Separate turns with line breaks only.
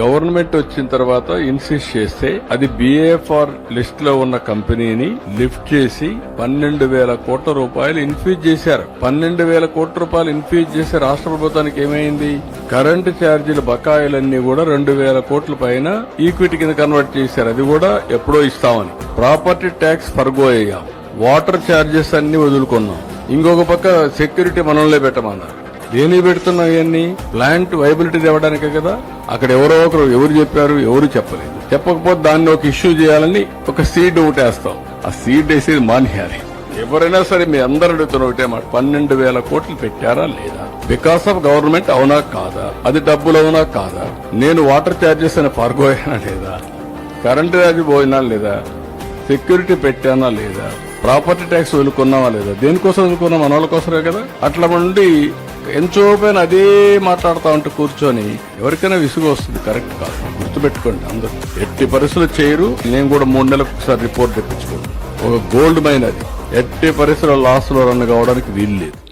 Government వచ్చిన తర్వాత insist చేస్తే అది బిఏఎఫ్ఆర్ లిస్ట్లో ఉన్న కంపెనీని లిఫ్ట్ చేసి పన్నెండు వేల కోట్ల రూపాయలు ఇన్ఫ్యూజ్ చేశారు. పన్నెండు వేల కోట్ల రూపాయలు ఇన్ఫ్యూజ్ చేసి రాష్ట్ర ప్రభుత్వానికి ఏమైంది? కరెంటు ఛార్జీల బకాయిలన్నీ కూడా రెండు వేల కోట్ల పైన ఈక్విటీ కింద కన్వర్ట్ చేశారు. అది కూడా ఎప్పుడో ఇస్తామని. ప్రాపర్టీ ట్యాక్స్ ఫర్గో అయ్యాం. వాటర్ ఛార్జెస్ అన్ని వదులుకున్నాం. ఇంకొక పక్క సెక్యూరిటీ మనల్నే పెట్టమన్నారు. దేని పెడుతున్నాం ఇవన్నీ? ప్లాంట్ వైబిలిటీ తేవడానికే కదా? అక్కడ ఎవరో ఒకరు ఎవరు చెప్పారు ఎవరు చెప్పలేదు. చెప్పకపోతే దాన్ని ఒక ఇష్యూ చేయాలని ఒక సీడ్ ఒకటేస్తాం ఆ సీడ్ వేసేది మానేయాలి. ఎవరైనా సరే మీ అందరు అడుగుతున్న ఒకటే మాట పన్నెండు వేల కోట్లు పెట్టారా లేదా? బికాస్ ఆఫ్ గవర్నమెంట్ అవునా కాదా? అది డబ్బులు అవునా కాదా? నేను వాటర్ ఛార్జెస్ అని పారిపోయానా లేదా? కరెంటు ఛార్జ్ పోయినా లేదా? సెక్యూరిటీ పెట్టానా లేదా? ప్రాపర్టీ ట్యాక్స్ వదులుకున్నావా లేదా? దేనికోసం వదులుకున్నాం? మన వాళ్ళ కోసమే కదా? అట్లా ఉండి ఎంచోపోయిన అదే మాట్లాడుతూ ఉంటే కూర్చొని ఎవరికైనా విసుగు వస్తుంది కరెక్ట్ కాదు. గుర్తుపెట్టుకోండి అందరూ. ఎట్టి పరిస్థితులు చేయరు. నేను కూడా మూడు నెలలకు ఒకసారి రిపోర్ట్ తెప్పించుకోండి ఒక గోల్డ్ మైన్ అది. ఎట్టి పరిస్థితుల్లో లాస్ రన్ కావడానికి వీలు లేదు